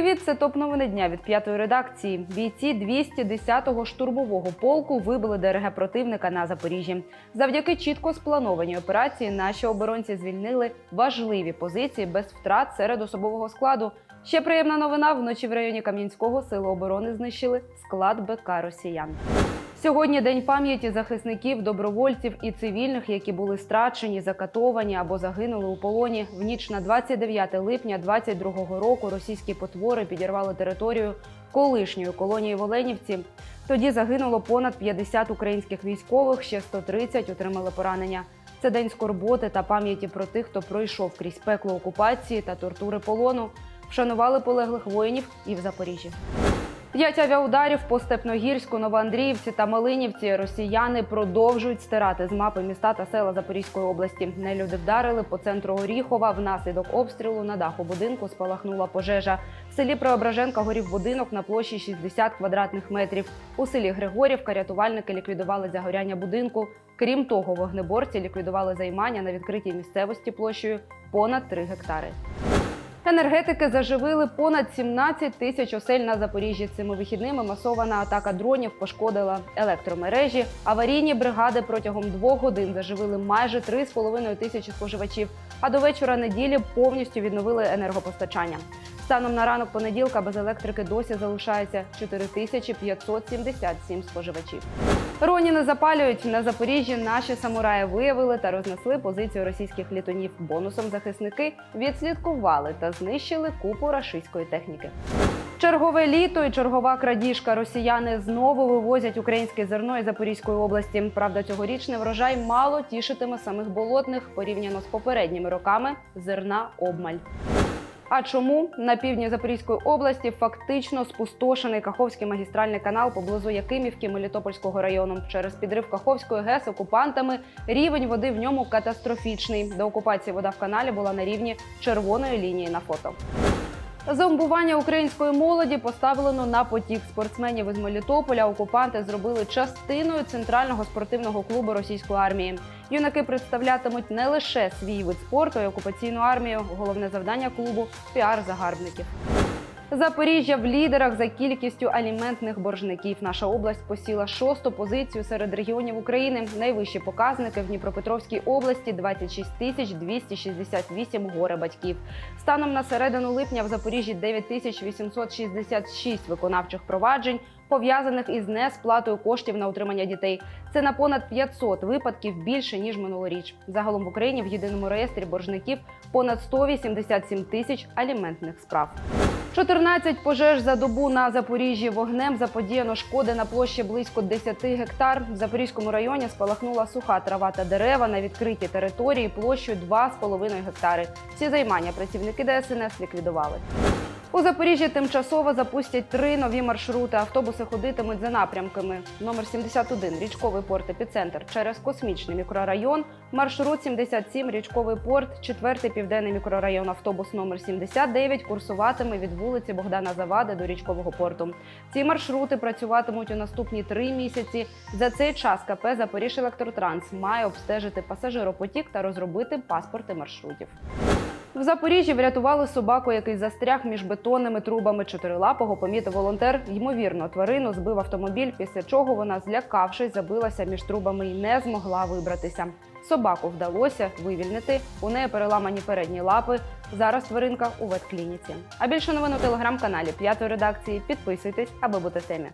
Привіт, це топ новини дня від п'ятої редакції. Бійці 210-го штурмового полку вибили ДРГ противника на Запоріжжі. Завдяки чітко спланованій операції наші оборонці звільнили важливі позиції без втрат серед особового складу. Ще приємна новина: вночі в районі Кам'янського сили оборони знищили склад БК Росіян. Сьогодні день пам'яті захисників, добровольців і цивільних, які були страчені, закатовані або загинули у полоні. В ніч на 29 липня 22-го року російські потвори підірвали територію колишньої колонії в Оленівці. Тоді загинуло понад 50 українських військових, ще 130 отримали поранення. Це день скорботи та пам'яті про тих, хто пройшов крізь пекло окупації та тортури полону. Вшанували полеглих воїнів і в Запоріжжі. П'ять авіаударів по Степногірську, Новоандріївці та Малинівці. Росіяни продовжують стирати з мапи міста та села Запорізької області. Нелюди вдарили по центру Оріхова. Внаслідок обстрілу на даху будинку спалахнула пожежа. В селі Преображенка горів будинок на площі 60 квадратних метрів. У селі Григорівка рятувальники ліквідували загоряння будинку. Крім того, вогнеборці ліквідували займання на відкритій місцевості площею понад 3 гектари. Енергетики заживили понад 17 тисяч осель на Запоріжжі. Цими вихідними масована атака дронів пошкодила електромережі. Аварійні бригади протягом двох годин заживили майже 3,5 тисячі споживачів. А до вечора неділі повністю відновили енергопостачання. Станом на ранок понеділка без електрики досі залишається 4577 споживачів. Роні не запалюють на Запоріжжі. Наші самураї виявили та рознесли позицію російських літунів. Бонусом захисники відслідкували та знищили купу рашистської техніки. Чергове літо і чергова крадіжка. Росіяни знову вивозять українське зерно із Запорізької області. Правда, цьогорічний врожай мало тішитиме самих болотних порівняно з попередніми роками. Зерна обмаль. А чому на півдні Запорізької області фактично спустошений Каховський магістральний канал поблизу Якимівки Мелітопольського району? Через підрив Каховської ГЕС окупантами рівень води в ньому катастрофічний. До окупації вода в каналі була на рівні червоної лінії на фото. Зомбування української молоді поставлено на потік спортсменів із Мелітополя. Окупанти зробили частиною центрального спортивного клубу російської армії. Юнаки представлятимуть не лише свій вид спорту і окупаційну армію. Головне завдання клубу піар загарбників. Запоріжжя в лідерах за кількістю аліментних боржників. Наша область посіла шосту позицію серед регіонів України. Найвищі показники в Дніпропетровській області 26 тисяч 268 горе батьків. Станом на середину липня в Запоріжжі 9 тисяч 866 виконавчих проваджень. Пов'язаних із несплатою коштів на утримання дітей, це на понад 500 випадків більше ніж минулоріч. Загалом в Україні в єдиному реєстрі боржників понад 187 тисяч аліментних справ. 14 пожеж за добу на Запоріжжі. Вогнем заподіяно шкоди на площі близько 10 гектар. В Запорізькому районі спалахнула суха трава та дерева на відкритій території площею 2,5 гектари. Всі займання працівники ДСНС ліквідували. У Запоріжжі тимчасово запустять три нові маршрути. Автобуси ходитимуть за напрямками. Номер 71 – річковий порт епіцентр через космічний мікрорайон. Маршрут 77 – річковий порт, четвертий південний мікрорайон. Автобус номер 79 курсуватиме від вулиці Богдана Завади до річкового порту. Ці маршрути працюватимуть у наступні три місяці. За цей час КП Запоріж Електротранс має обстежити пасажиропотік та розробити паспорти маршрутів. В Запоріжжі врятували собаку, який застряг між бетонними трубами чотирилапого, помітив волонтер. Ймовірно, тварину збив автомобіль, після чого вона, злякавшись, забилася між трубами і не змогла вибратися. Собаку вдалося вивільнити. У неї переламані передні лапи. Зараз тваринка у ветклініці. А більше новин у телеграм-каналі п'ятої редакції. Підписуйтесь, аби бути в темі.